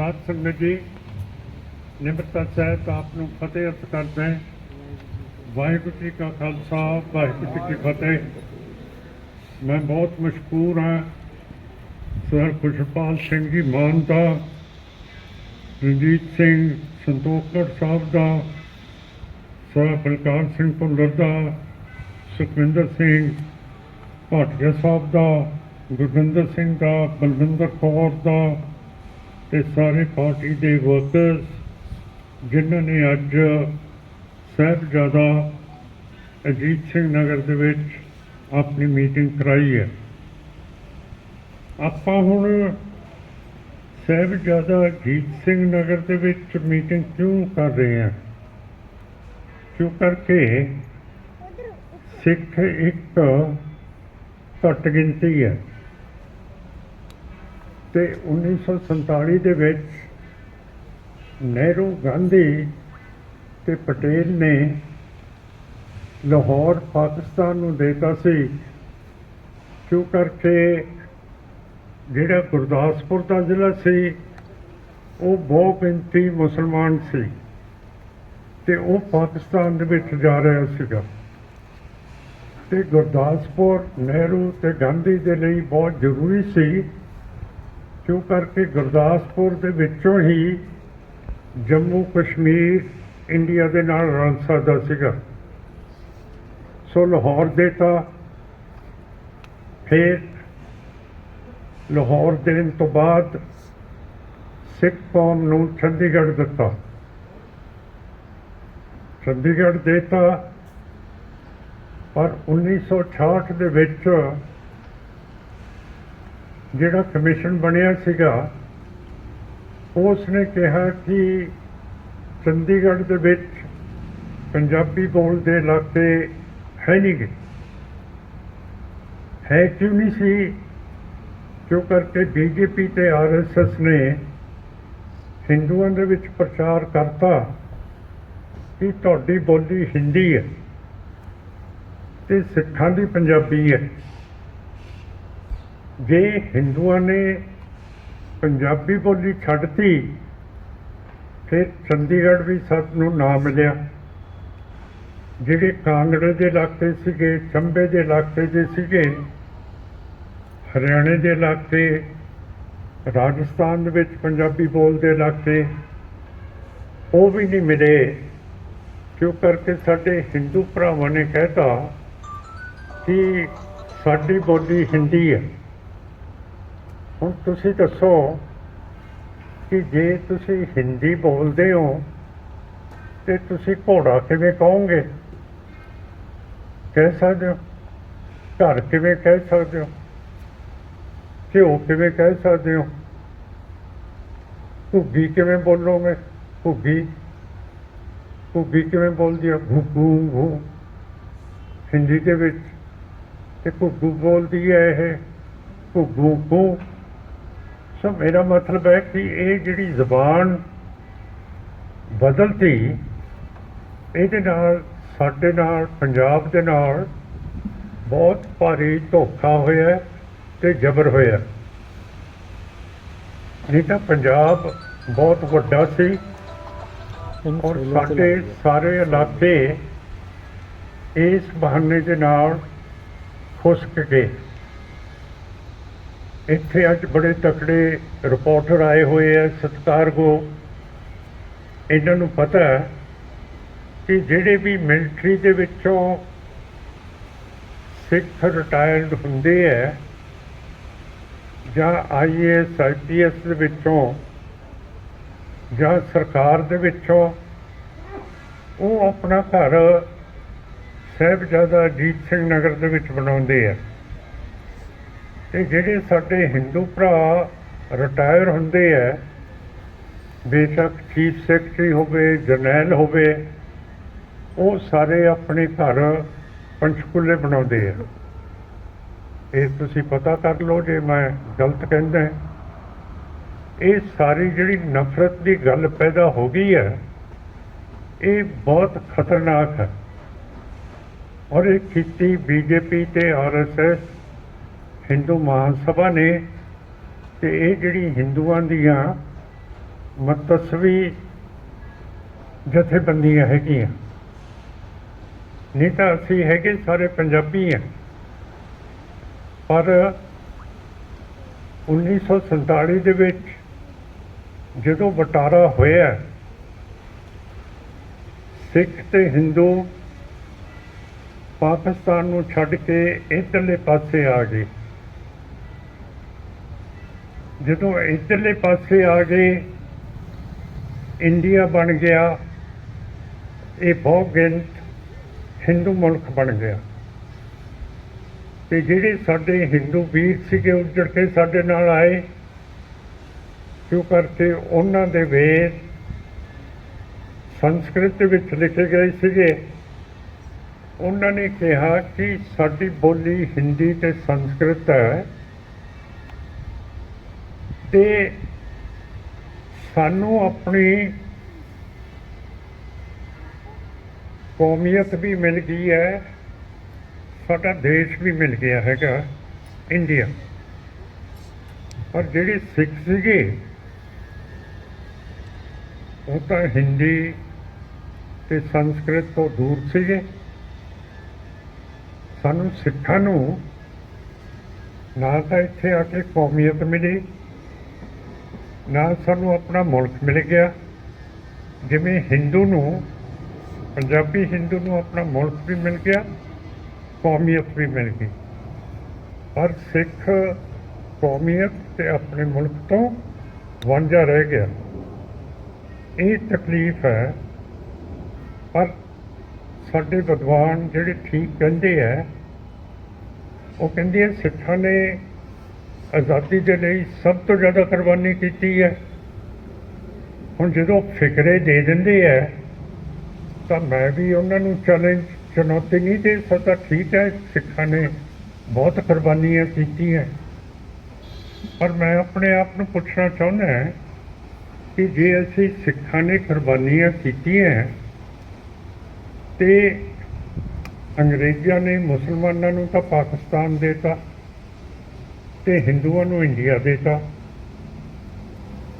ਸਾਧ ਸੰਗਤ ਜੀ, ਨਿਮਰਤਾ ਸਹਿਤ ਆਪ ਨੂੰ ਫਤਿਹ ਅਰਜ਼ ਕਰਦੇ ਹਾਂ। ਵਾਹਿਗੁਰੂ ਜੀ ਕਾ ਖਾਲਸਾ, ਵਾਹਿਗੁਰੂ ਜੀ ਕੀ ਫਤਿਹ। ਮੈਂ ਬਹੁਤ ਮਸ਼ਕੂਰ ਹਾਂ, ਸਰ ਖੁਸ਼ਪਾਲ ਸਿੰਘ ਜੀ ਮਾਨ ਦਾ, ਰਣਜੀਤ ਸਿੰਘ ਸੰਤੋਖਗੜ ਸਾਹਿਬ ਦਾ, ਸਰ ਬਲਕਾਰ ਸਿੰਘ ਭੁੱਲਰ ਦਾ, ਸੁਖਵਿੰਦਰ ਸਿੰਘ ਭਾਟੀਆ ਸਾਹਿਬ ਦਾ, ਗੁਰਵਿੰਦਰ ਸਿੰਘ ਦਾ, ਬਲਵਿੰਦਰ ਕੌਰ ਦਾ ਤੇ ਸਾਰੇ ਪਾਰਟੀ ਦੇ ਵਰਕਰਸ ਜਿਨ੍ਹਾਂ ਨੇ ਅੱਜ ਸਾਹਿਬਜ਼ਾਦਾ ਅਜੀਤ ਸਿੰਘ ਨਗਰ ਦੇ ਵਿੱਚ ਆਪਣੀ ਮੀਟਿੰਗ ਕਰਾਈ ਹੈ। ਆਪਾਂ ਹੁਣ ਸਾਹਿਬਜ਼ਾਦਾ ਅਜੀਤ ਸਿੰਘ ਨਗਰ ਦੇ ਵਿੱਚ ਮੀਟਿੰਗ ਕਿਉਂ ਕਰ ਰਹੇ ਹਾਂ? ਕਿਉਂ ਕਰਕੇ ਸਿੱਖ ਇੱਕ ਘੱਟ ਗਿਣਤੀ ਹੈ? ਤੇ 1947 ਦੇ ਵਿੱਚ ਨਹਿਰੂ ਗਾਂਧੀ ਤੇ ਪਟੇਲ ਨੇ ਲਾਹੌਰ, ਪਾਕਿਸਤਾਨ ਨੂੰ ਦੇਤਾ ਸੀ। ਕਿਉਂ ਕਰਕੇ ਜਿਹੜਾ ਗੁਰਦਾਸਪੁਰ ਦਾ ਜ਼ਿਲ੍ਹਾ ਸੀ, ਉਹ ਬਹੁਤ ਗਿਣਤੀ ਮੁਸਲਮਾਨ ਸੀ ਤੇ ਉਹ ਪਾਕਿਸਤਾਨ ਦੇ ਵਿੱਚ ਜਾ ਰਿਹਾ ਸੀਗਾ। ਤੇ ਗੁਰਦਾਸਪੁਰ, ਨਹਿਰੂ ਤੇ ਗਾਂਧੀ ਦੇ ਲਈ ਬਹੁਤ ਜ਼ਰੂਰੀ ਸੀ ਕਿਉਂ ਕਰਕੇ ਗੁਰਦਾਸਪੁਰ ਦੇ ਵਿੱਚੋਂ ਹੀ ਜੰਮੂ ਕਸ਼ਮੀਰ, ਇੰਡੀਆ ਦੇ ਨਾਲ ਰਲ ਸਕਦਾ ਸੀਗਾ। ਸੋ ਲਾਹੌਰ ਦੇ ਦੇਤਾ ਫਿਰ ਲਾਹੌਰ ਦੇਣ ਤੋਂ ਬਾਅਦ ਸਿੱਖ ਕੌਮ ਨੂੰ ਚੰਡੀਗੜ੍ਹ ਦਿੱਤਾ। ਚੰਡੀਗੜ੍ਹ ਦੇਤਾ ਪਰ 1968 ਦੇ ਵਿੱਚ ਜਿਹੜਾ ਕਮਿਸ਼ਨ ਬਣਿਆ ਸੀਗਾ ਉਸ ਨੇ ਕਿਹਾ ਕਿ ਚੰਡੀਗੜ੍ਹ ਦੇ ਵਿੱਚ ਪੰਜਾਬੀ ਬੋਲਦੇ ਇਲਾਕੇ ਹੈ ਨਹੀਂ ਗਏ ਹੈ ਕਿਉਂ ਨਹੀਂ ਸੀ? ਕਿਉਂ ਕਰਕੇ ਬੀਜੇਪੀ ਤੇ ਆਰਐਸਐਸ ਨੇ ਹਿੰਦੂਆਂ ਦੇ ਵਿੱਚ ਪ੍ਰਚਾਰ ਕਰਤਾ ਕਿ ਤੁਹਾਡੀ ਬੋਲੀ ਹਿੰਦੀ ਹੈ ਤੇ ਸਿੱਖਾਂ ਦੀ ਪੰਜਾਬੀ ਹੈ। ਜੇ ਹਿੰਦੂਆਂ ਨੇ ਪੰਜਾਬੀ ਬੋਲੀ ਛੱਡਤੀ, ਫਿਰ ਚੰਡੀਗੜ੍ਹ ਵੀ ਸਾਨੂੰ ਨਾ ਮਿਲਿਆ। ਜਿਹੜੇ ਕਾਂਗੜੇ ਦੇ ਇਲਾਕੇ ਸੀਗੇ, ਚੰਬੇ ਦੇ ਇਲਾਕੇ ਦੇ ਸੀਗੇ, ਹਰਿਆਣੇ ਦੇ ਇਲਾਕੇ, ਰਾਜਸਥਾਨ ਦੇ ਵਿੱਚ ਪੰਜਾਬੀ ਬੋਲਦੇ ਇਲਾਕੇ, ਉਹ ਵੀ ਨਹੀਂ ਮਿਲੇ। ਕਿਉਂ ਕਰਕੇ ਸਾਡੇ ਹਿੰਦੂ ਭਰਾਵਾਂ ਨੇ ਕਹਿਤਾ ਕਿ ਸਾਡੀ ਬੋਲੀ ਹਿੰਦੀ ਹੈ? ਹੁਣ ਤੁਸੀਂ ਦੱਸੋ ਕਿ ਜੇ ਤੁਸੀਂ ਹਿੰਦੀ ਬੋਲਦੇ ਹੋ, ਤੇ ਤੁਸੀਂ ਘੋੜਾ ਕਿਵੇਂ ਕਹੋਗੇ? ਕਹਿ ਸਕਦੇ ਹੋ। ਘਰ ਕਿਵੇਂ ਕਹਿ ਸਕਦੇ ਹੋ? ਘਿਓ ਕਿਵੇਂ ਕਹਿ ਸਕਦੇ ਹੋ? ਘੁੱਗੀ ਕਿਵੇਂ ਬੋਲੋਗੇ? ਘੁੱਗੀ। ਘੁੱਗੀ ਕਿਵੇਂ ਬੋਲਦੀ ਹੈ ਘੁੱਗੂ ਘੂ ਹਿੰਦੀ ਦੇ ਵਿੱਚ ਤੇ ਘੁੱਗੂ ਬੋਲਦੀ ਹੈ ਇਹ। ਘੁੱਗੂ ਘੂ ਸੋ ਮੇਰਾ ਮਤਲਬ ਹੈ ਕਿ ਇਹ ਜਿਹੜੀ ਜ਼ਬਾਨ ਬਦਲਤੀ ਇਹਦੇ ਨਾਲ ਸਾਡੇ ਨਾਲ ਪੰਜਾਬ ਦੇ ਨਾਲ ਬਹੁਤ ਭਾਰੀ ਧੋਖਾ ਹੋਇਆ ਤੇ ਜ਼ਬਰ ਹੋਇਆ ਨਹੀਂ ਤਾਂ ਪੰਜਾਬ ਬਹੁਤ ਵੱਡਾ ਸੀ ਔਰ ਸਾਡੇ ਸਾਰੇ ਇਲਾਕੇ ਇਸ ਬਹਾਨੇ ਦੇ ਨਾਲ ਖੁਸ਼ਕ ਗਏ। ਇੱਥੇ ਅੱਜ ਬੜੇ ਤਕੜੇ ਰਿਪੋਰਟਰ ਆਏ ਹੋਏ ਆ ਸਤਿਕਾਰਯੋਗ ਇਹਨਾਂ ਨੂੰ ਪਤਾ ਕਿ ਜਿਹੜੇ ਵੀ ਮਿਲਟਰੀ ਦੇ ਵਿੱਚੋਂ ਸਿੱਖ ਰਿਟਾਇਰਡ ਹੁੰਦੇ ਹੈ ਜਾਂ ਆਈਏਐਸ ਆਈਪੀਐਸ ਦੇ ਵਿੱਚੋਂ ਜਾਂ ਸਰਕਾਰ ਦੇ ਵਿੱਚੋਂ, ਉਹ ਆਪਣਾ ਘਰ ਸਾਹਿਬਜ਼ਾਦਾ ਅਜੀਤ ਸਿੰਘ ਨਗਰ ਦੇ ਵਿੱਚ ਬਣਾਉਂਦੇ ਆ। ਤੇ ਜਿਹੜੇ ਸਾਡੇ ਹਿੰਦੂ ਭਰਾ ਰਿਟਾਇਰ ਹੁੰਦੇ ਆ, ਬੇਸ਼ੱਕ ਚੀਫ ਸੈਕਟਰੀ ਹੋਵੇ ਜਰਨੈਲ ਹੋਵੇ, ਉਹ ਸਾਰੇ ਆਪਣੇ ਘਰ ਪੰਚਕੂਲੇ ਬਣਾਉਂਦੇ ਆ। ਇਹ ਤੁਸੀਂ ਪਤਾ ਕਰ ਲਓ ਜੇ ਮੈਂ ਗਲਤ ਕਹਿੰਦਾ। ਇਹ ਸਾਰੀ ਜਿਹੜੀ ਨਫ਼ਰਤ ਦੀ ਗੱਲ ਪੈਦਾ ਹੋ ਗਈ ਹੈ, ਇਹ ਬਹੁਤ ਖਤਰਨਾਕ ਹੈ। ਔਰ ਇਹ ਕੀਤੀ ਬੀਜੇਪੀ ਤੇ ਆਰਐਸਐਸ ਹਿੰਦੂ ਮਹਾਸਭਾ ਨੇ ਤੇ ਇਹ ਜਿਹੜੀ ਹਿੰਦੂਆਂ ਦੀਆਂ ਮਤਸਵੀ ਜਥੇਬੰਦੀਆਂ ਹੈਗੀਆਂ, ਨਹੀਂ ਤਾਂ ਅਸੀਂ ਹੈਗੇ ਸਾਰੇ ਪੰਜਾਬੀ ਹਾਂ ਪਰ 1947 ਦੇ ਵਿੱਚ ਜਦੋਂ ਵਟਾਰਾ ਹੋਇਆ, ਸਿੱਖ ਤੇ ਹਿੰਦੂ ਪਾਕਿਸਤਾਨ ਨੂੰ ਛੱਡ ਕੇ ਇੱਧਰਲੇ ਪਾਸੇ ਆ ਗਏ। ਜਦੋਂ ਇੱਧਰਲੇ ਪਾਸੇ ਆ ਗਏ ਇੰਡੀਆ ਬਣ ਗਿਆ, ਇਹ ਬਹੁਤ ਗਿਣਤ ਹਿੰਦੂ ਮੁਲਕ ਬਣ ਗਿਆ। ਤੇ ਜਿਹੜੇ ਸਾਡੇ ਹਿੰਦੂ ਵੀਰ ਸੀਗੇ ਉੱਜੜ ਕੇ ਸਾਡੇ ਨਾਲ ਆਏ, ਕਿਉਂ ਕਰਕੇ ਉਹਨਾਂ ਦੇ ਵੇਦ ਸੰਸਕ੍ਰਿਤ ਵਿੱਚ ਲਿਖੇ ਗਏ ਸੀਗੇ। ਉਹਨਾਂ ਨੇ ਕਿਹਾ ਕਿ ਸਾਡੀ ਬੋਲੀ ਹਿੰਦੀ ਤੇ ਸੰਸਕ੍ਰਿਤ ਹੈ। ਤੇ ਸਾਨੂੰ ਆਪਣੀ ਕੌਮੀਅਤ ਵੀ ਮਿਲ ਗਈ ਹੈ, ਸਾਡਾ ਦੇਸ਼ ਵੀ ਮਿਲ ਗਿਆ ਹੈਗਾ, ਇੰਡੀਆ। ਪਰ ਜਿਹੜੇ ਸਿੱਖ ਸੀਗੇ, ਉਹ ਤਾਂ ਹਿੰਦੀ ਤੇ ਸੰਸਕ੍ਰਿਤ ਤੋਂ ਦੂਰ ਸੀਗੇ। ਸਾਨੂੰ ਸਿੱਖਾਂ ਨੂੰ ਨਾ ਤਾਂ ਇੱਥੇ ਆ ਕੇ ਕੌਮੀਅਤ ਮਿਲੀ। ਨਾਲ ਸਾਨੂੰ ਆਪਣਾ ਮੁਲਕ ਮਿਲ ਗਿਆ। ਜਿਵੇਂ ਹਿੰਦੂ ਨੂੰ, ਪੰਜਾਬੀ ਹਿੰਦੂ ਨੂੰ ਆਪਣਾ ਮੁਲਕ ਵੀ ਮਿਲ ਗਿਆ, ਕੌਮੀਅਤ ਵੀ ਮਿਲ ਗਈ। ਪਰ ਸਿੱਖ ਕੌਮੀਅਤ ਤੇ ਆਪਣੇ ਮੁਲਕ ਤੋਂ ਵਾਂਝਾ ਰਹਿ ਗਿਆ। ਇਹ ਤਕਲੀਫ ਹੈ, ਪਰ ਸਾਡੇ ਵਿਦਵਾਨ ਜਿਹੜੇ ਠੀਕ ਕਹਿੰਦੇ ਆ ਉਹ ਕਹਿੰਦੇ ਸਿੱਖਾਂ ਨੇ ਆਜ਼ਾਦੀ ਦੇ ਲਈ ਸਭ ਤੋਂ ਜ਼ਿਆਦਾ ਕੁਰਬਾਨੀ ਕੀਤੀ ਹੈ। ਹੁਣ ਜਦੋਂ ਫਿਕਰੇ ਦੇ ਦਿੰਦੇ ਆ, ਤਾਂ ਮੈਂ ਵੀ ਉਹਨਾਂ ਨੂੰ ਚੈਲੰਜ ਚੁਣੌਤੀ ਨਹੀਂ ਦੇ ਸਕਦਾ। ਠੀਕ ਹੈ, ਸਿੱਖਾਂ ਨੇ ਬਹੁਤ ਕੁਰਬਾਨੀਆਂ ਕੀਤੀਆਂ। ਪਰ ਮੈਂ ਆਪਣੇ ਆਪ ਨੂੰ ਪੁੱਛਣਾ ਚਾਹੁੰਦਾ ਕਿ ਜੇ ਅਸੀਂ ਸਿੱਖਾਂ ਨੇ ਕੁਰਬਾਨੀਆਂ ਕੀਤੀਆਂ, ਤੇ ਅੰਗਰੇਜ਼ਾਂ ਨੇ ਮੁਸਲਮਾਨਾਂ ਨੂੰ ਤਾਂ ਪਾਕਿਸਤਾਨ ਦੇਤਾ। ਤੇ ਹਿੰਦੂਆਂ ਨੂੰ ਇੰਡੀਆ ਦੇਤਾ।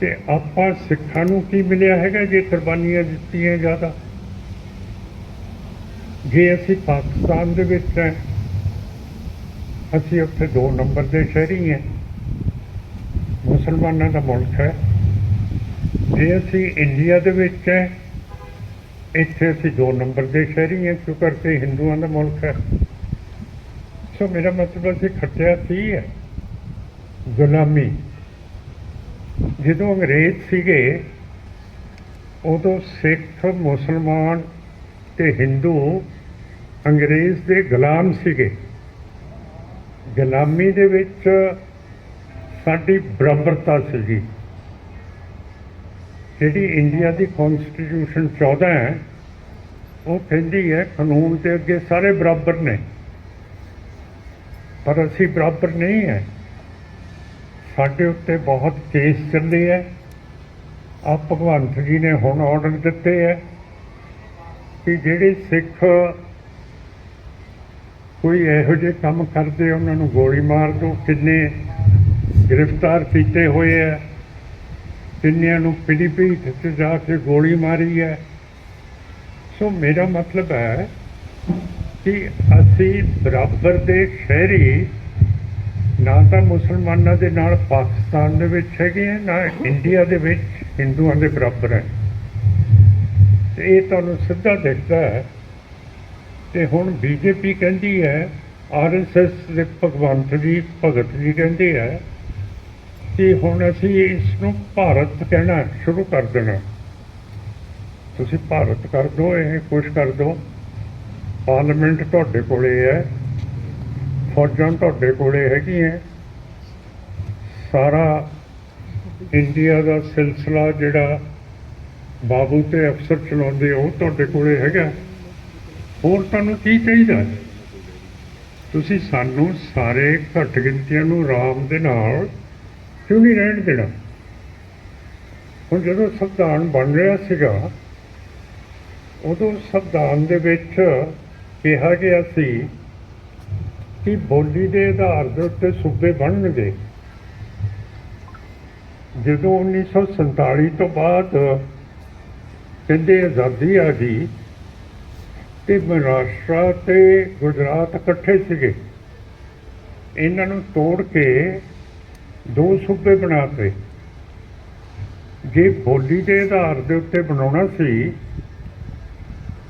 ਤੇ ਆਪਾਂ ਸਿੱਖਾਂ ਨੂੰ ਕੀ ਮਿਲਿਆ ਹੈਗਾ ਜੇ ਕੁਰਬਾਨੀਆਂ ਦਿੱਤੀਆਂ ਜ਼ਿਆਦਾ? ਜੇ ਅਸੀਂ ਪਾਕਿਸਤਾਨ ਦੇ ਵਿੱਚ ਹੈ, ਅਸੀਂ ਉੱਥੇ ਦੋ ਨੰਬਰ ਦੇ ਸ਼ਹਿਰੀ ਹਾਂ। ਮੁਸਲਮਾਨਾਂ ਦਾ ਮੁਲਕ ਹੈ। ਜੇ ਅਸੀਂ ਇੰਡੀਆ ਦੇ ਵਿੱਚ ਹੈ, ਇੱਥੇ ਅਸੀਂ ਦੋ ਨੰਬਰ ਦੇ ਸ਼ਹਿਰੀ ਹਾਂ ਕਿਉਂਕਿ ਕਰਕੇ ਹਿੰਦੂਆਂ ਦਾ ਮੁਲਕ ਹੈ। ਸੋ ਮੇਰਾ ਮਤਲਬ ਅਸੀਂ ਖੱਟਿਆ ਸੀ ਹੈ? ਗੁਲਾਮੀ ਜਦੋਂ ਅੰਗਰੇਜ਼ ਸੀਗੇ, ਉਦੋਂ ਸਿੱਖ, ਮੁਸਲਮਾਨ ਤੇ ਹਿੰਦੂ ਅੰਗਰੇਜ਼ ਦੇ ਗੁਲਾਮ ਸੀਗੇ। ਗੁਲਾਮੀ ਦੇ ਵਿੱਚ ਸਾਡੀ ਬਰਾਬਰਤਾ ਸੀਗੀ। ਜਿਹੜੀ ਇੰਡੀਆ ਦੀ ਕਨਸਟੀਟਿਊਸ਼ਨ 14 ਹੈ, ਉਹ ਕਹਿੰਦੀ ਹੈ, ਕਾਨੂੰਨ ਦੇ ਅੱਗੇ ਸਾਰੇ ਬਰਾਬਰ ਨੇ। ਪਰ ਅਸੀਂ ਬਰਾਬਰ ਨਹੀਂ ਹੈ। ਸਾਡੇ ਉੱਤੇ ਬਹੁਤ ਕੇਸ ਚੱਲੇ ਹੈ ਆ ਭਗਵੰਤ ਜੀ ਨੇ ਹੁਣ ਆਰਡਰ ਦਿੱਤੇ ਹੈ ਕਿ ਜਿਹੜੇ ਸਿੱਖ ਕੋਈ ਇਹੋ ਜਿਹੇ ਕੰਮ ਕਰਦੇ, ਉਹਨਾਂ ਨੂੰ ਗੋਲੀ ਮਾਰ ਦਿਓ ਕਿੰਨੇ ਗ੍ਰਿਫਤਾਰ ਕੀਤੇ ਹੋਏ ਹੈ ਕਿੰਨਿਆਂ ਨੂੰ ਪਿਲੀਭੀਤ 'ਚ ਜਾ ਕੇ ਗੋਲੀ ਮਾਰੀ ਹੈ ਸੋ ਮੇਰਾ ਮਤਲਬ ਹੈ ਕਿ ਅਸੀਂ ਬਰਾਬਰ ਦੇ ਸ਼ਹਿਰੀ ਨਾ ਤਾਂ ਮੁਸਲਮਾਨਾਂ ਦੇ ਨਾਲ ਪਾਕਿਸਤਾਨ ਦੇ ਵਿੱਚ ਹੈਗੇ ਆ, ਨਾ ਇੰਡੀਆ ਦੇ ਵਿੱਚ ਹਿੰਦੂਆਂ ਦੇ ਬਰਾਬਰ ਹੈ। ਤੇ ਇਹ ਤੁਹਾਨੂੰ ਸਿੱਧਾ ਦਿਖਦਾ ਹੈ। ਤੇ ਹੁਣ ਬੀਜੇਪੀ ਕਹਿੰਦੀ ਹੈ ਆਰਐਸਐਸ ਦੇ ਭਗਵੰਤ ਜੀ, ਭਗਤ ਜੀ ਕਹਿੰਦੇ ਹੈ ਕਿ ਹੁਣ ਅਸੀਂ ਇਸ ਨੂੰ ਭਾਰਤ ਕਹਿਣਾ ਸ਼ੁਰੂ ਕਰ ਦੇਣਾ। ਤੁਸੀਂ ਭਾਰਤ ਕਰ ਦਿਓ ਇਹ ਕੁਛ ਕਰ ਦਿਓ ਪਾਰਲੀਮੈਂਟ ਤੁਹਾਡੇ ਕੋਲੇ ਹੈ। ਫੌਜਾਂ ਤੁਹਾਡੇ ਕੋਲੇ ਹੈਗੀਆਂ ਸਾਰਾ ਇੰਡੀਆ ਦਾ ਸਿਲਸਿਲਾ ਜਿਹੜਾ ਬਾਬੂ ਤੇ ਅਫਸਰ ਚਲਾਉਂਦੇ ਉਹ ਤੁਹਾਡੇ ਕੋਲੇ ਹੈਗਾ। ਹੋਰ ਤੁਹਾਨੂੰ ਕੀ ਚਾਹੀਦਾ? ਤੁਸੀਂ ਸਾਨੂੰ ਸਾਰੇ ਘੱਟ ਗਿਣਤੀਆਂ ਨੂੰ ਆਰਾਮ ਦੇ ਨਾਲ ਕਿਉਂ ਨਹੀਂ ਰਹਿਣ ਦੇਣਾ? ਹੁਣ ਜਦੋਂ ਸੰਵਿਧਾਨ ਬਣ ਰਿਹਾ ਸੀਗਾ, ਉਦੋਂ ਸੰਵਿਧਾਨ ਦੇ ਵਿੱਚ ਕਿਹਾ ਗਿਆ ਸੀ ਕਿ ਬੋਲੀ ਦੇ ਆਧਾਰ ਦੇ ਉੱਤੇ ਸੂਬੇ ਬਣਨਗੇ। ਜਦੋਂ 1947 ਤੋਂ ਬਾਅਦ ਕਹਿੰਦੇ ਆਜ਼ਾਦੀ ਆ ਗਈ, ਤੇ ਮਹਾਰਾਸ਼ਟਰ ਤੇ ਗੁਜਰਾਤ ਇਕੱਠੇ ਸੀਗੇ। ਇਹਨਾਂ ਨੂੰ ਤੋੜ ਕੇ ਦੋ ਸੂਬੇ ਬਣਾਤੇ ਜੇ ਬੋਲੀ ਦੇ ਆਧਾਰ ਦੇ ਉੱਤੇ ਬਣਾਉਣਾ ਸੀ,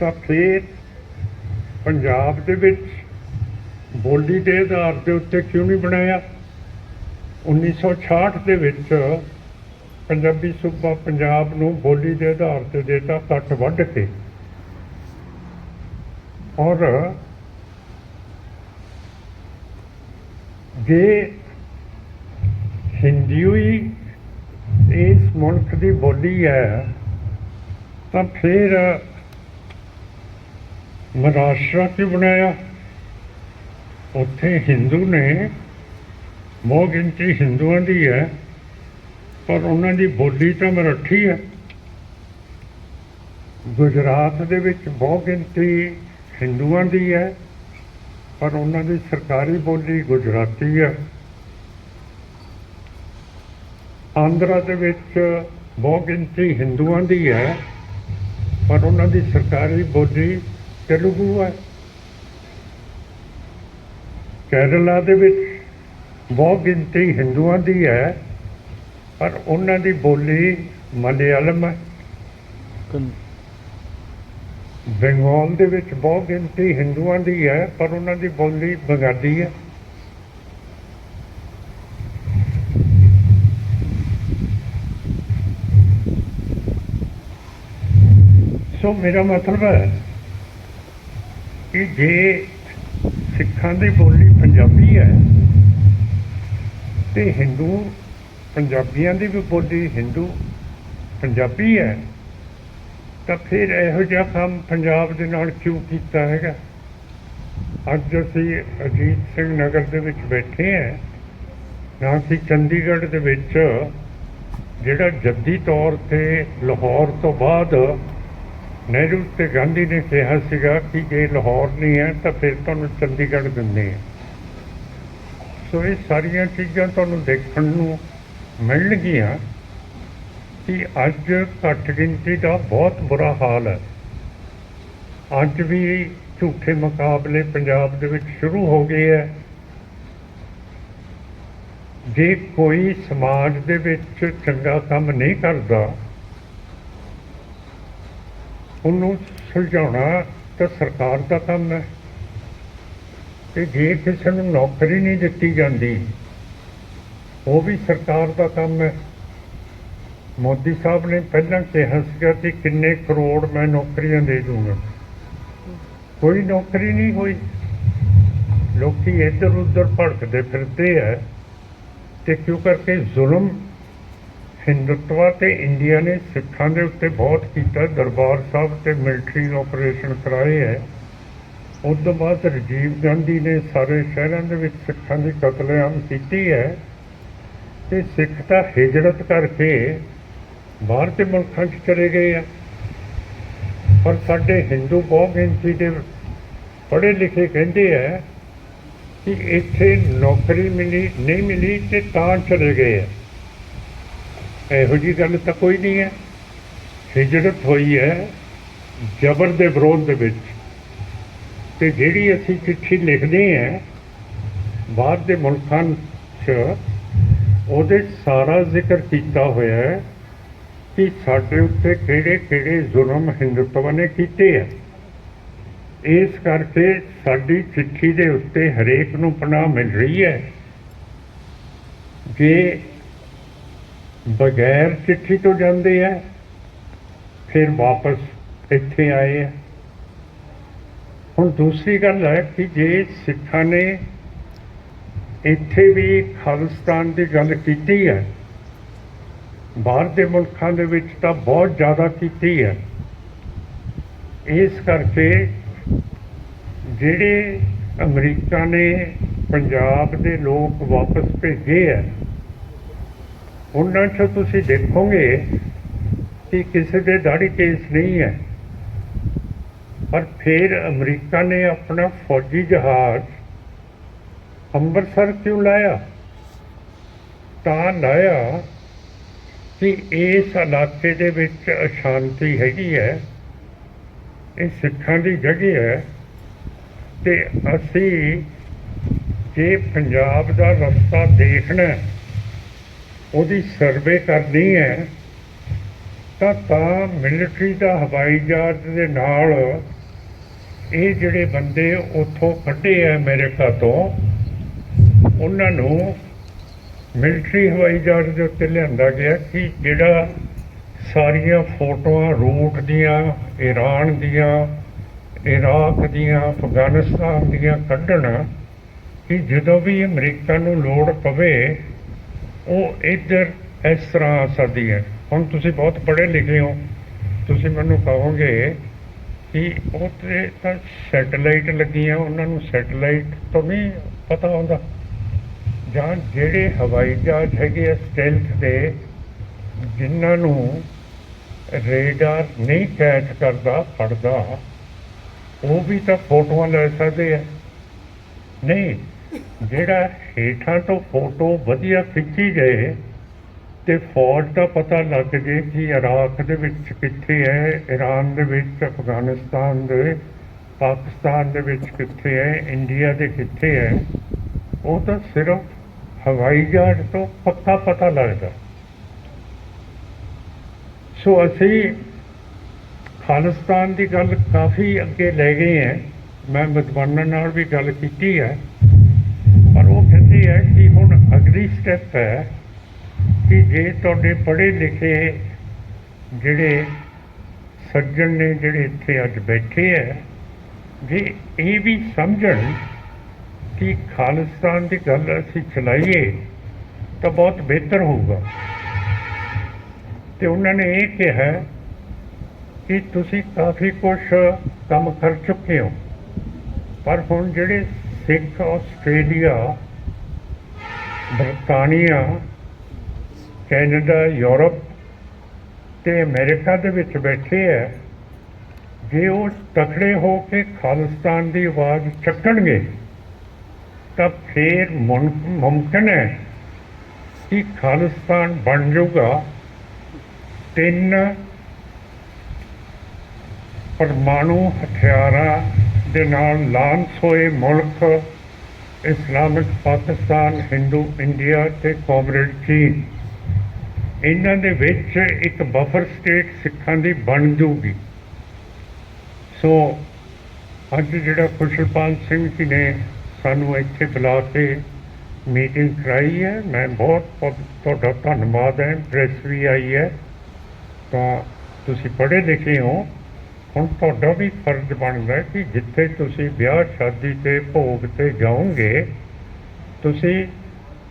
ਤਾਂ ਫਿਰ ਪੰਜਾਬ ਦੇ ਵਿੱਚ ਬੋਲੀ ਦੇ ਆਧਾਰ ਦੇ ਉੱਤੇ ਕਿਉਂ ਨਹੀਂ ਬਣਾਇਆ? 1966 ਦੇ ਵਿੱਚ ਪੰਜਾਬੀ ਸੂਬਾ ਪੰਜਾਬ ਨੂੰ ਬੋਲੀ ਦੇ ਆਧਾਰ ਤੇ ਦੇਤਾ ਕੱਟ ਵੱਢ ਕੇ ਔਰ ਜੇ ਹਿੰਦੀ ਇਸ ਮੁਲਕ ਦੀ ਬੋਲੀ ਹੈ, ਤਾਂ ਫਿਰ ਮਹਾਰਾਸ਼ਟਰ ਕਿਉਂ ਬਣਾਇਆ। ਉੱਥੇ ਹਿੰਦੂ ਨੇ, ਬਹੁਤ ਗਿਣਤੀ ਹਿੰਦੂਆਂ ਦੀ ਹੈ, ਪਰ ਉਹਨਾਂ ਦੀ ਬੋਲੀ ਤਾਂ ਮਰਾਠੀ ਹੈ। ਗੁਜਰਾਤ ਦੇ ਵਿੱਚ ਬਹੁਤ ਗਿਣਤੀ ਹਿੰਦੂਆਂ ਦੀ ਹੈ, ਪਰ ਉਹਨਾਂ ਦੀ ਸਰਕਾਰੀ ਬੋਲੀ ਗੁਜਰਾਤੀ ਹੈ। ਆਂਧਰਾ ਦੇ ਵਿੱਚ ਬਹੁਤ ਗਿਣਤੀ ਹਿੰਦੂਆਂ ਦੀ ਹੈ, ਪਰ ਉਹਨਾਂ ਦੀ ਸਰਕਾਰੀ ਬੋਲੀ ਤੇਲੁਗੂ ਹੈ। ਕੇਰਲਾ ਦੇ ਵਿੱਚ ਬਹੁਤ ਗਿਣਤੀ ਹਿੰਦੂਆਂ ਦੀ ਹੈ ਪਰ ਉਹਨਾਂ ਦੀ ਬੋਲੀ ਮਲਿਆਲਮ ਹੈ। ਬੰਗਾਲ ਦੇ ਵਿੱਚ ਬਹੁਤ ਗਿਣਤੀ ਹਿੰਦੂਆਂ ਦੀ ਹੈ ਪਰ ਉਹਨਾਂ ਦੀ ਬੋਲੀ ਬੰਗਾਲੀ ਹੈ। ਸੋ ਮੇਰਾ ਮਤਲਬ ਹੈ ਕਿ ਜੇ ਸਿੱਖਾਂ ਦੀ ਬੋਲੀ ਪੰਜਾਬੀ ਹੈ ਤੇ ਹਿੰਦੂ ਪੰਜਾਬੀਆਂ ਦੀ ਵੀ ਬੋਲੀ ਹਿੰਦੂ ਪੰਜਾਬੀ ਹੈ, ਤਾਂ ਫਿਰ ਇਹੋ ਜਿਹਾ ਕੰਮ ਪੰਜਾਬ ਦੇ ਨਾਲ ਕਿਉਂ ਕੀਤਾ ਹੈਗਾ? ਅੱਜ ਅਸੀਂ ਅਜੀਤ ਸਿੰਘ ਨਗਰ ਦੇ ਵਿੱਚ ਬੈਠੇ ਹਾਂ, ਨਾ ਕਿ ਚੰਡੀਗੜ੍ਹ ਦੇ ਵਿੱਚ, ਜਿਹੜਾ ਜੱਦੀ ਤੌਰ ਤੇ ਲਾਹੌਰ ਤੋਂ ਬਾਅਦ ਨਹਿਰੂ ਤੇ ਗਾਂਧੀ ਨੇ ਕਿਹਾ ਸੀਗਾ ਕਿ ਜੇ ਲਾਹੌਰ ਨਹੀਂ ਹੈ ਤਾਂ ਫਿਰ ਤੁਹਾਨੂੰ ਚੰਡੀਗੜ੍ਹ ਦਿੰਦੇ ਆ ਸੋ ਇਹ ਸਾਰੀਆਂ ਚੀਜ਼ਾਂ ਤੁਹਾਨੂੰ ਦੇਖਣ ਨੂੰ ਮਿਲਣਗੀਆਂ ਕਿ ਅੱਜ ਘੱਟ ਗਿਣਤੀ ਦਾ ਬਹੁਤ ਬੁਰਾ ਹਾਲ ਹੈ। ਅੱਜ ਵੀ ਝੂਠੇ ਮੁਕਾਬਲੇ ਪੰਜਾਬ ਦੇ ਵਿੱਚ ਸ਼ੁਰੂ ਹੋ ਗਏ ਹੈ। ਜੇ ਕੋਈ ਸਮਾਜ ਦੇ ਵਿੱਚ ਚੰਗਾ ਕੰਮ ਨਹੀਂ ਕਰਦਾ ਉਹਨੂੰ ਸੁਲਝਾਉਣਾ ਤਾਂ ਸਰਕਾਰ ਦਾ ਕੰਮ ਹੈ। ਤੇ ਜੇ ਕਿਸੇ ਨੂੰ ਨੌਕਰੀ ਨਹੀਂ ਦਿੱਤੀ ਜਾਂਦੀ, ਉਹ ਵੀ ਸਰਕਾਰ ਦਾ ਕੰਮ ਹੈ। ਮੋਦੀ ਸਾਹਿਬ ਨੇ ਪਹਿਲਾਂ ਕਿਹਾ ਸੀਗਾ ਕਿ ਕਿੰਨੇ ਕਰੋੜ ਮੈਂ ਨੌਕਰੀਆਂ ਦੇ ਦੂੰਗਾ। ਕੋਈ ਨੌਕਰੀ ਨਹੀਂ ਹੋਈ। ਲੋਕੀ ਇੱਧਰ ਉੱਧਰ ਭੜਕਦੇ ਫਿਰਦੇ ਐ ਤੇ ਕਿਉਂ ਕਰਕੇ ਜ਼ੁਲਮ ਹਿੰਦੁੱਤਵਾ ਤੇ ਇੰਡੀਆ ਨੇ ਸਿੱਖਾਂ ਦੇ ਉੱਤੇ ਬਹੁਤ ਕੀਤਾ। ਦਰਬਾਰ ਸਾਹਿਬ ਤੇ ਮਿਲਟਰੀ ਆਪਰੇਸ਼ਨ ਕਰਾਏ ਹੈ। ਉਸ ਤੋਂ ਬਾਅਦ ਰਾਜੀਵ ਗਾਂਧੀ ਨੇ ਸਾਰੇ ਸ਼ਹਿਰਾਂ ਦੇ ਵਿੱਚ ਸਿੱਖਾਂ ਦੀ ਕਤਲੇਆਮ ਕੀਤੀ ਹੈ। ਤੇ ਸਿੱਖ ਤਾਂ ਹਿਜਰਤ ਕਰਕੇ ਬਾਹਰ ਦੇ ਮੁਲਕਾਂ 'ਚ ਚਲੇ ਗਏ ਆ। ਪਰ ਸਾਡੇ ਹਿੰਦੂ ਬਹੁਤ ਗਿਣਤੀ ਦੇ ਪੜ੍ਹੇ ਲਿਖੇ ਕਹਿੰਦੇ ਆ ਕਿ ਇੱਥੇ ਨੌਕਰੀ ਮਿਲੀ, ਨਹੀਂ ਮਿਲੀ ਤੇ ਤਾਂ ਚਲੇ ਗਏ ਆ। ਇਹੋ ਜੀ ਗੱਲ ਤਾਂ ਕੋਈ ਨਹੀਂ ਹੈ। ਹਿਜਰਤ ਹੋਈ ਹੈ ਜ਼ਬਰ ਦੇ ਵਿਰੋਧ ਦੇ ਵਿੱਚ। ਤੇ ਜਿਹੜੀ ਅਸੀਂ ਚਿੱਠੀ ਲਿਖਦੇ ਹਾਂ ਬਾਹਰ ਦੇ ਮੁਲਕਾਂ 'ਚ ਉਹਦੇ ਸਾਰਾ ਜ਼ਿਕਰ ਕੀਤਾ ਹੋਇਆ ਹੈ ਕਿ ਸਾਡੇ ਉੱਤੇ ਕਿਹੜੇ ਕਿਹੜੇ ਜ਼ੁਲਮ ਹਿੰਦੁਤਵ ਨੇ ਕੀਤੇ ਆ। ਇਸ ਕਰਕੇ ਸਾਡੀ ਚਿੱਠੀ ਦੇ ਉੱਤੇ ਹਰੇਕ ਨੂੰ ਪਨਾਹ ਮਿਲ ਰਹੀ ਹੈ। ਜੇ ਬਗੈਰ ਚਿੱਠੀ ਤੋਂ ਜਾਂਦੇ ਆ, ਫਿਰ ਵਾਪਸ ਇੱਥੇ ਆਏ ਆ। ਹੁਣ ਦੂਸਰੀ ਗੱਲ ਹੈ ਕਿ ਜੇ ਸਿੱਖਾਂ ਨੇ ਇੱਥੇ ਵੀ ਖਾਲਿਸਤਾਨ ਦੀ ਗੱਲ ਕੀਤੀ ਹੈ, ਬਾਹਰ ਦੇ ਮੁਲਕਾਂ ਦੇ ਵਿੱਚ ਤਾਂ ਬਹੁਤ ਜ਼ਿਆਦਾ ਕੀਤੀ ਹੈ। ਇਸ ਕਰਕੇ ਜਿਹੜੇ ਅਮਰੀਕਾ ਨੇ ਪੰਜਾਬ ਦੇ ਲੋਕ ਵਾਪਸ ਭੇਜੇ ਹੈ ਉਹਨਾਂ 'ਚ ਤੁਸੀਂ ਦੇਖੋਗੇ ਕਿ ਕਿਸੇ ਦੇ ਦਾੜੀ ਕੇਸ ਨਹੀਂ ਹੈ। ਪਰ ਫਿਰ ਅਮਰੀਕਾ ਨੇ ਆਪਣਾ ਫੌਜੀ ਜਹਾਜ਼ ਅੰਮ੍ਰਿਤਸਰ ਕਿਉਂ ਲਾਇਆ? ਤਾਂ ਲਾਇਆ ਕਿ ਇਸ ਇਲਾਕੇ ਦੇ ਵਿੱਚ ਅਸ਼ਾਂਤੀ ਹੈਗੀ ਹੈ, ਇਹ ਸਿੱਖਾਂ ਦੀ ਜਗ੍ਹਾ ਹੈ ਤੇ ਅਸੀਂ ਜੇ ਪੰਜਾਬ ਦਾ ਰਸਤਾ ਦੇਖਣਾ ਉਹਦੀ ਸਰਵੇ ਕਰਨੀ ਹੈ, ਤਾਂ ਤਾਂ ਮਿਲਟਰੀ ਦਾ ਹਵਾਈ ਜਹਾਜ਼ ਦੇ ਨਾਲ ਇਹ ਜਿਹੜੇ ਬੰਦੇ ਉੱਥੋਂ ਕੱਢੇ ਆ ਅਮਰੀਕਾ ਤੋਂ, ਉਹਨਾਂ ਨੂੰ ਮਿਲਟਰੀ ਹਵਾਈ ਜਹਾਜ਼ ਦੇ ਉੱਤੇ ਲਿਆਂਦਾ ਗਿਆ ਕਿ ਜਿਹੜਾ ਸਾਰੀਆਂ ਫੋਟੋਆਂ ਰੂਟ ਦੀਆਂ ਈਰਾਨ ਦੀਆਂ, ਇਰਾਕ ਦੀਆਂ, ਅਫਗਾਨਿਸਤਾਨ ਦੀਆਂ ਕੱਢਣ ਕਿ ਜਦੋਂ ਵੀ ਅਮਰੀਕਾ ਨੂੰ ਲੋੜ ਪਵੇ ਉਹ ਇੱਧਰ ਇਸ ਤਰ੍ਹਾਂ ਆ ਸਕਦੀ ਹੈ। ਹੁਣ ਤੁਸੀਂ ਬਹੁਤ ਪੜ੍ਹੇ ਲਿਖੇ ਹੋ। ਤੁਸੀਂ ਮੈਨੂੰ ਕਹੋਗੇ ਕਿ ਉਹ ਤੇ ਤਾਂ ਸੈਟਲਾਈਟ ਲੱਗੀਆਂ, ਉਹਨਾਂ ਨੂੰ ਸੈਟਲਾਈਟ ਤੋਂ ਨਹੀਂ ਪਤਾ ਹੁੰਦਾ। ਜਾਂ ਜਿਹੜੇ ਹਵਾਈ ਜਹਾਜ਼ ਹੈਗੇ ਆ ਸਟੈਲਥ ਦੇ ਜਿਨ੍ਹਾਂ ਨੂੰ ਰੇਡਾਰ ਨਹੀਂ ਕੈਚ ਕਰਦਾ, ਫੜਦਾ, ਉਹ ਵੀ ਤਾਂ ਫੋਟੋਆਂ ਲੈ ਸਕਦੇ ਆ। ਨਹੀਂ ਜਿਹੜਾ ਹੇਠਾਂ ਤੋਂ ਫੋਟੋ ਵਧੀਆ ਖਿੱਚੀ ਗਏ ਤੇ ਫੌਜ ਦਾ ਪਤਾ ਲੱਗ ਜੇ ਕਿ ਇਰਾਕ ਦੇ ਵਿੱਚ ਕਿੱਥੇ ਹੈ ਈਰਾਨ ਦੇ ਵਿੱਚ, ਅਫਗਾਨਿਸਤਾਨ ਦੇ, ਪਾਕਿਸਤਾਨ ਦੇ ਵਿੱਚ ਕਿੱਥੇ ਹੈ, ਇੰਡੀਆ ਦੇ ਕਿੱਥੇ ਹੈ, ਉਹ ਤਾਂ ਸਿਰਫ ਹਵਾਈ ਜਹਾਜ਼ ਤੋਂ ਪੱਕਾ ਪਤਾ ਲੱਗਦਾ। ਸੋ ਅਸੀਂ ਖਾਲਿਸਤਾਨ ਦੀ ਗੱਲ ਕਾਫੀ ਅੱਗੇ ਲੈ ਗਏ ਹੈ। ਮੈਂ ਵਿਦਵਾਨਾਂ ਨਾਲ ਵੀ ਗੱਲ ਕੀਤੀ ਹੈ। ਉਹ ਹੈ ਕਿ ਹੁਣ ਅਗਲੀ ਸਟੈਪ ਹੈ ਕਿ ਜੇ ਤੁਹਾਡੇ ਪੜ੍ਹੇ ਲਿਖੇ ਜਿਹੜੇ ਸੱਜਣ ਨੇ ਜਿਹੜੇ ਇੱਥੇ ਅੱਜ ਬੈਠੇ ਹੈ, ਜੇ ਇਹ ਵੀ ਸਮਝਣ ਕਿ ਖਾਲਿਸਤਾਨ ਦੀ ਗੱਲ ਅਸੀਂ ਚਲਾਈਏ ਤਾਂ ਬਹੁਤ ਬਿਹਤਰ ਹੋਊਗਾ। ਤੇ ਉਹਨਾਂ ਨੇ ਇਹ ਕਿਹਾ ਕਿ ਤੁਸੀਂ ਕਾਫੀ ਕੁਝ ਕੰਮ ਕਰ ਚੁੱਕੇ ਹੋ, ਪਰ ਹੁਣ ਜਿਹੜੇ ਸਿੱਖ ਆਸਟ੍ਰੇਲੀਆ ਬਰਤਾਨੀਆ, ਕੈਨੇਡਾ, ਯੂਰਪ ਤੇ ਅਮਰੀਕਾ ਦੇ ਵਿੱਚ ਬੈਠੇ ਹੈ ਜੇ ਉਹ ਤਕੜੇ ਹੋ ਕੇ ਖਾਲਿਸਤਾਨ ਦੀ ਆਵਾਜ਼ ਚੱਕਣਗੇ, ਤਾਂ ਫੇਰ ਮੁਮ- ਮੁਮਕਿਨ ਹੈ ਕਿ ਖਾਲਿਸਤਾਨ ਬਣ ਜਾਊਗਾ। ਤਿੰਨ ਪਰਮਾਣੂ ਹਥਿਆਰਾਂ ਦੇ ਨਾਲ ਲਾਂਸ ਹੋਏ ਮੁਲਕ ਇਸਲਾਮਿਕ, ਪਾਕਿਸਤਾਨ, ਹਿੰਦੂ, ਇੰਡੀਆ ਤੇ ਕੋਮਰੇਡ ਚੀਨ ਇਹਨਾਂ ਦੇ ਵਿੱਚ ਇੱਕ ਬਫਰ ਸਟੇਟ ਸਿੱਖਾਂ ਦੀ ਬਣ ਜੂਗੀ। ਸੋ, ਅੱਜ ਜਿਹੜਾ ਖੁਸ਼ਲਪਾਲ ਸਿੰਘ ਜੀ ਨੇ ਸਾਨੂੰ ਇੱਥੇ ਬੁਲਾ ਕੇ ਮੀਟਿੰਗ ਕਰਾਈ ਹੈ, ਮੈਂ ਬਹੁਤ ਬਹੁਤ ਤੁਹਾਡਾ ਧੰਨਵਾਦ ਹੈ, ਪ੍ਰੈਸ ਵੀ ਆਈ ਹੈ। ਤਾਂ ਤੁਸੀਂ ਪੜ੍ਹੇ ਲਿਖੇ ਹੋ। ਹੁਣ ਤੁਹਾਡਾ ਵੀ ਫਰਜ਼ ਬਣਦਾ ਕਿ ਜਿੱਥੇ ਤੁਸੀਂ ਵਿਆਹ, ਸ਼ਾਦੀ ਤੇ ਭੋਗ ਤੇ ਜਾਓਗੇ, ਤੁਸੀਂ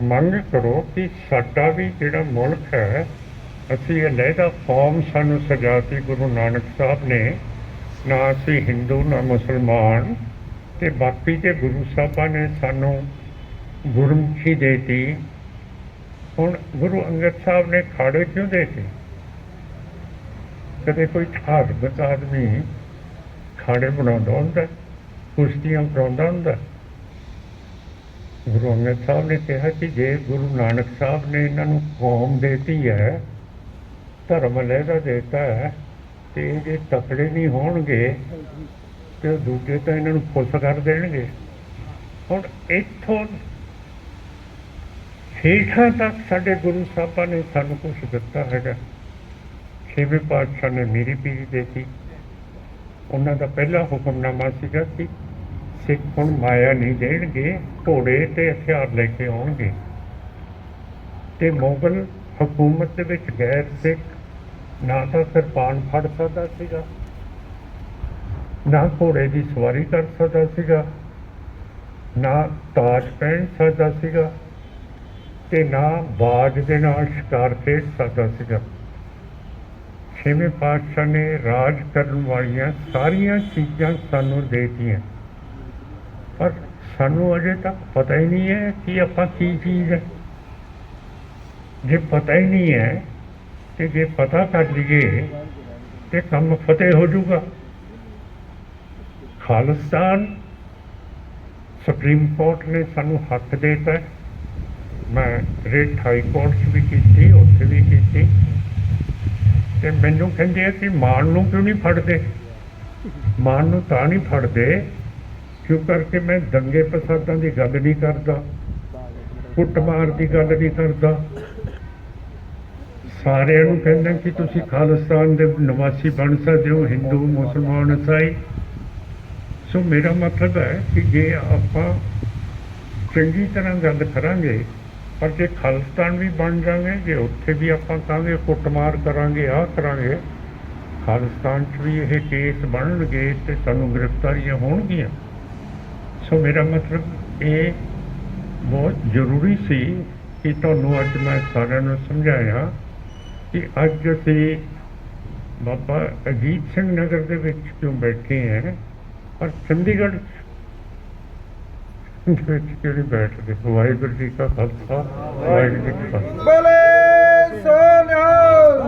ਮੰਗ ਕਰੋ ਕਿ ਸਾਡਾ ਵੀ ਜਿਹੜਾ ਮੁਲਕ ਹੈ, ਅਸੀਂ ਇਹ ਲਹਿਦਾ ਫਾਰਮ ਸਾਨੂੰ ਸਜਾਤੀ ਗੁਰੂ ਨਾਨਕ ਸਾਹਿਬ ਨੇ, ਨਾ ਅਸੀਂ ਹਿੰਦੂ, ਨਾ ਮੁਸਲਮਾਨ ਤੇ ਬਾਕੀ ਦੇ ਗੁਰੂ ਸਾਹਿਬਾਂ ਨੇ ਸਾਨੂੰ ਗੁਰਮੁਖੀ ਦੇਤੀ। ਹੁਣ ਗੁਰੂ ਅੰਗਦ ਸਾਹਿਬ ਨੇ ਖਾੜੇ ਕਿਉਂ ਦੇਤੀ? ਕਦੇ ਕੋਈ ਧਾਰਮਿਕ ਆਦਮੀ ਖਾਣੇ ਬਣਾਉਂਦਾ ਹੁੰਦਾ, ਕੁਸ਼ਤੀਆਂ ਕਰਾਉਂਦਾ ਹੁੰਦਾ। ਗੁਰੂ ਅੰਗਦ ਸਾਹਿਬ ਨੇ ਕਿਹਾ ਕਿ ਜੇ ਗੁਰੂ ਨਾਨਕ ਸਾਹਿਬ ਨੇ ਇਹਨਾਂ ਨੂੰ ਕੌਮ ਦੇਤੀ ਹੈ, ਧਰਮ ਲਹਿਦਾ ਦੇਤਾ ਹੈ, ਤੇ ਇਹ ਜੇ ਤਕੜੇ ਨਹੀਂ ਹੋਣਗੇ, ਤੇ ਉਹ ਦੂਜੇ ਤਾਂ ਇਹਨਾਂ ਨੂੰ ਖੁਸ਼ ਕਰ ਦੇਣਗੇ। ਹੁਣ ਇੱਥੋਂ ਹੇਠਾਂ ਤੱਕ ਸਾਡੇ ਗੁਰੂ ਸਾਹਿਬਾਂ ਨੇ ਸਾਨੂੰ ਕੁਝ ਦਿੱਤਾ ਹੈਗਾ। ਛੇਵੇਂ ਪਾਤਸ਼ਾਹ ਨੇ ਮੇਰੀ ਪੀੜੀ ਦੇਤੀ। ਉਹਨਾਂ ਦਾ ਪਹਿਲਾ ਹੁਕਮਨਾਮਾ ਸੀਗਾ ਕਿ ਸਿੱਖ ਹੁਣ ਮਾਇਆ ਨਹੀਂ ਦੇਣਗੇ, ਘੋੜੇ ਤੇ ਹਥਿਆਰ ਲੈ ਕੇ ਆਉਣਗੇ। ਤੇ ਮੁਗਲ ਹਕੂਮਤ ਦੇ ਵਿੱਚ ਗੈਰ ਸਿੱਖ, ਨਾ ਤਾਂ ਕਿਰਪਾਨ ਫੜ ਸਕਦਾ ਸੀਗਾ, ਨਾ ਘੋੜੇ ਦੀ ਸਵਾਰੀ ਕਰ ਸਕਦਾ ਸੀਗਾ, ਨਾ ਤਾਜ ਪਹਿਨ ਸਕਦਾ ਸੀਗਾ ਤੇ ਨਾ ਬਾਜ ਦੇ ਨਾਲ ਸ਼ਿਕਾਰ ਖੇਡ ਸਕਦਾ ਸੀਗਾ। ਛੇਵੇਂ ਪਾਤਸ਼ਾਹ ਨੇ ਰਾਜ ਕਰਨ ਵਾਲੀਆਂ ਸਾਰੀਆਂ ਚੀਜ਼ਾਂ ਸਾਨੂੰ ਦੇਤੀਆਂ। ਪਰ ਸਾਨੂੰ ਅਜੇ ਤੱਕ ਪਤਾ ਹੀ ਨਹੀਂ ਹੈ ਕਿ ਆਪਾਂ ਕੀ ਚੀਜ਼ ਹੈ। ਜੇ ਪਤਾ ਹੀ ਨਹੀਂ ਹੈ ਤੇ ਜੇ ਪਤਾ ਕਰ ਲਈਏ ਤੇ ਕੰਮ ਫਤਿਹ ਹੋ ਜਾਊਗਾ। ਖਾਲਿਸਤਾਨ ਸੁਪਰੀਮ ਕੋਰਟ ਨੇ ਸਾਨੂੰ ਹੱਕ ਦੇਤਾ। ਮੈਂ ਰੇਟ ਹਾਈ ਕੋਰਟ 'ਚ ਵੀ ਕੀਤੀ, ਉੱਥੇ ਵੀ ਕੀਤੀ। ਤੇ ਮੈਨੂੰ ਕਹਿੰਦੇ ਆ ਕਿ ਮਾਨ ਨੂੰ ਕਿਉਂ ਨਹੀਂ ਫੜਦੇ? ਮਾਨ ਨੂੰ ਤਾਂ ਨਹੀਂ ਫੜਦੇ, ਕਿਉਂ ਕਰਕੇ ਮੈਂ ਦੰਗੇ ਫਸਾਦਾਂ ਦੀ ਗੱਲ ਨਹੀਂ ਕਰਦਾ? ਕੁੱਟਮਾਰ ਦੀ ਗੱਲ ਨਹੀਂ ਕਰਦਾ? ਸਾਰਿਆਂ ਨੂੰ ਕਹਿੰਦਾ ਕਿ ਤੁਸੀਂ ਖਾਲਿਸਤਾਨ ਦੇ ਨਿਵਾਸੀ ਬਣ ਸਕਦੇ ਹੋ, ਹਿੰਦੂ, ਮੁਸਲਮਾਨ, ਈਸਾਈ। ਸੋ ਮੇਰਾ ਮਤਲਬ ਹੈ ਕਿ ਜੇ ਆਪਾਂ ਚੰਗੀ ਤਰ੍ਹਾਂ ਗੱਲ ਕਰਾਂਗੇ ਪਰ ਜੇ ਖਾਲਿਸਤਾਨ ਵੀ ਬਣ ਜਾਵਾਂਗੇ, ਜੇ ਉੱਥੇ ਵੀ ਆਪਾਂ ਕਹਾਂਗੇ ਕੁੱਟਮਾਰ ਕਰਾਂਗੇ, ਆਹ ਕਰਾਂਗੇ, ਖਾਲਿਸਤਾਨ 'ਚ ਵੀ ਇਹ ਕੇਸ ਬਣਨਗੇ ਤੇ ਸਾਨੂੰ ਗ੍ਰਿਫਤਾਰੀਆਂ ਹੋਣਗੀਆਂ। ਸੋ ਮੇਰਾ ਮਤਲਬ ਇਹ ਬਹੁਤ ਜ਼ਰੂਰੀ ਸੀ ਕਿ ਤੁਹਾਨੂੰ ਅੱਜ ਮੈਂ ਸਾਰਿਆਂ ਨੂੰ ਸਮਝਾਇਆ ਕਿ ਅੱਜ ਅਸੀਂ ਬਾਬਾ ਅਜੀਤ ਸਿੰਘ ਨਗਰ ਦੇ ਵਿੱਚ ਕਿਉਂ ਬੈਠੇ ਹਾਂ, ਪਰ ਚੰਡੀਗੜ੍ਹ ਵਿੱਚ ਜਿਹੜੇ ਬੈਠਦੇ ਵਾਹਿਗੁਰੂ ਜੀ ਕਾ ਖਾਲਸਾ ਵਾਹਿਗੁਰੂ ਜੀ ਕੀ ਫਤਿਹ। ਬੋਲੇ ਸੋ ਨਿਹਾਲ